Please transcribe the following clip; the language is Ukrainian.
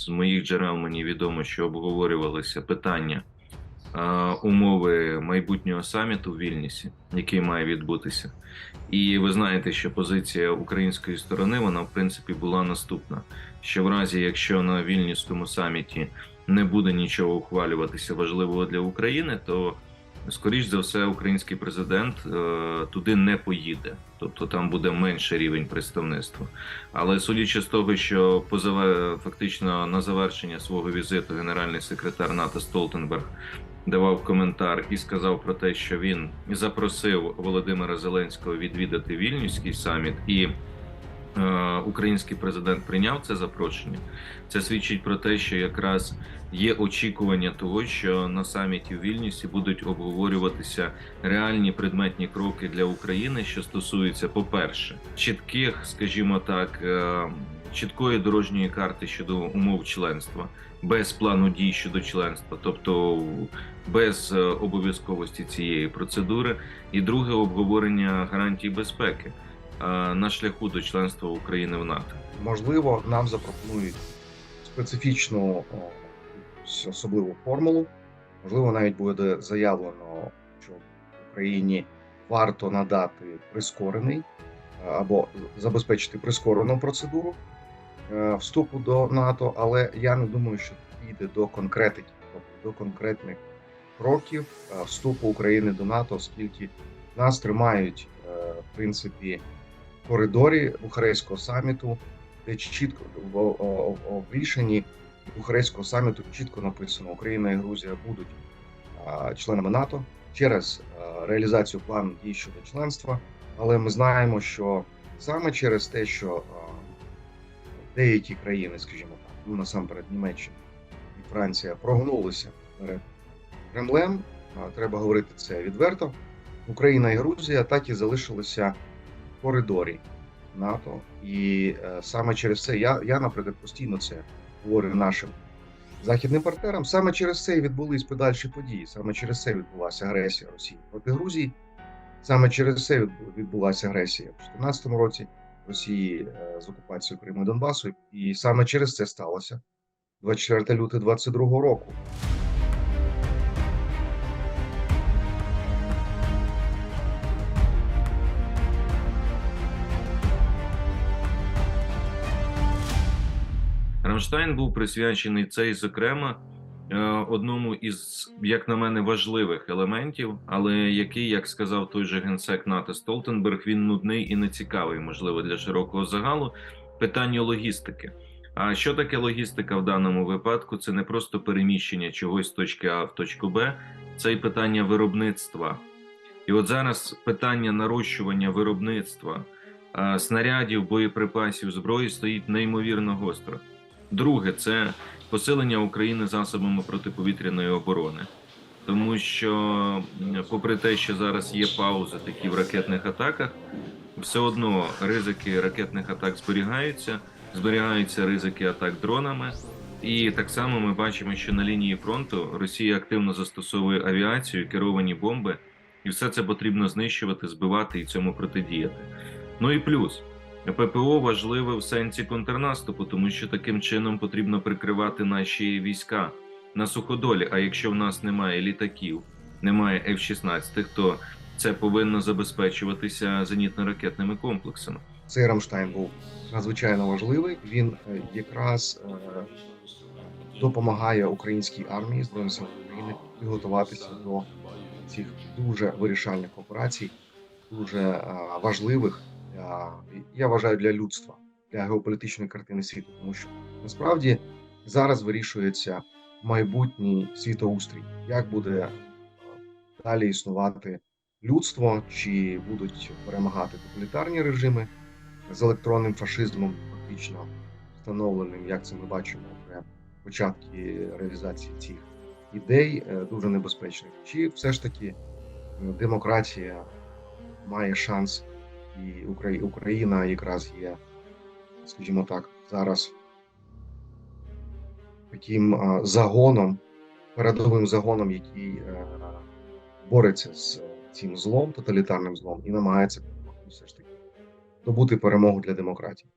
з моїх джерел мені відомо, що обговорювалися питання умови майбутнього саміту в Вільнісі, який має відбутися. І ви знаєте, що позиція української сторони вона в принципі була наступна: що в разі, якщо на вільнівському саміті не буде нічого ухвалюватися важливого для України, то скоріш за все український президент е, туди не поїде, тобто там буде менший рівень представництва. Але судячи з того, що позаве фактично на завершення свого візиту генеральний секретар НАТО Столтенберг давав коментар і сказав про те, що він запросив Володимира Зеленського відвідати вільнюський саміт і. Е, Український президент прийняв це запрошення. Це свідчить про те, що якраз є очікування того, що на саміті в Вільнюсі будуть обговорюватися реальні предметні кроки для України, що стосуються, по-перше, чітких, скажімо так, е, чіткої дорожньої карти щодо умов членства, без плану дій щодо членства, тобто без е, обов'язковості цієї процедури, і друге обговорення гарантій безпеки на шляху до членства України в НАТО. Можливо, нам запропонують специфічну особливу формулу. Можливо, навіть буде заявлено, що Україні варто надати прискорений е, або забезпечити прискорену процедуру е, вступу до НАТО, але я не думаю, що піде до конкретики, тобто до конкретних кроків е, вступу України до НАТО, оскільки нас тримають е, в принципі коридорі Бухарестського саміту, де чітко в, в рішенні Бухарестського саміту чітко написано: Україна і Грузія будуть а, членами НАТО через а, реалізацію плану дій щодо членства. Але ми знаємо, що саме через те, що а, деякі країни, скажімо так, ну насамперед Німеччина і Франція прогнулися перед Кремлем, треба говорити це відверто. Україна і Грузія так і залишилися коридорі НАТО, і е, саме через це я, я, наприклад, постійно це говорю нашим західним партнерам. Саме через це і відбулись подальші події. Саме через це відбулася агресія Росії проти Грузії. Саме через це відбулася агресія в 2014 році Росії е, з окупацією Криму і Донбасу, і саме через це сталося 24 лютого 2022 року. Рамштайн був присвячений цей, зокрема, е, одному із, як на мене, важливих елементів, але який, як сказав той же генсек НАТО Столтенберг, він нудний і нецікавий, можливо, для широкого загалу. Питання логістики. А що таке логістика в даному випадку? Це не просто переміщення чогось з точки А в точку Б, це й питання виробництва. І от зараз питання нарощування виробництва е, снарядів, боєприпасів, зброї стоїть неймовірно гостро. Друге, це посилення України засобами протиповітряної оборони, тому що, попри те, що зараз є паузи такі в ракетних атаках, все одно ризики ракетних атак зберігаються, зберігаються ризики атак дронами. І так само ми бачимо, що на лінії фронту Росія активно застосовує авіацію, керовані бомби, і все це потрібно знищувати, збивати і цьому протидіяти. Ну і плюс ППО важливе в сенсі контрнаступу, тому що таким чином потрібно прикривати наші війська на суходолі. А якщо в нас немає літаків, немає F-16, то це повинно забезпечуватися зенітно-ракетними комплексами. Цей Рамштайн був надзвичайно важливий. Він е, якраз е, допомагає українській армії Збройним силам України підготуватися до цих дуже вирішальних операцій, дуже е, важливих я вважаю для людства, для геополітичної картини світу, тому що насправді зараз вирішується майбутній світоустрій, як буде е, далі існувати людство, чи будуть перемагати тоталітарні режими з електронним фашизмом, фактично встановленим, як це ми бачимо вже початки реалізації цих ідей, е, дуже небезпечних. Чи все ж таки е, демократія має шанс, і Україна якраз є, скажімо так, зараз таким загоном, передовим загоном, який е, бореться з цим злом, тоталітарним злом, і намагається все ж таки добути перемогу для демократії.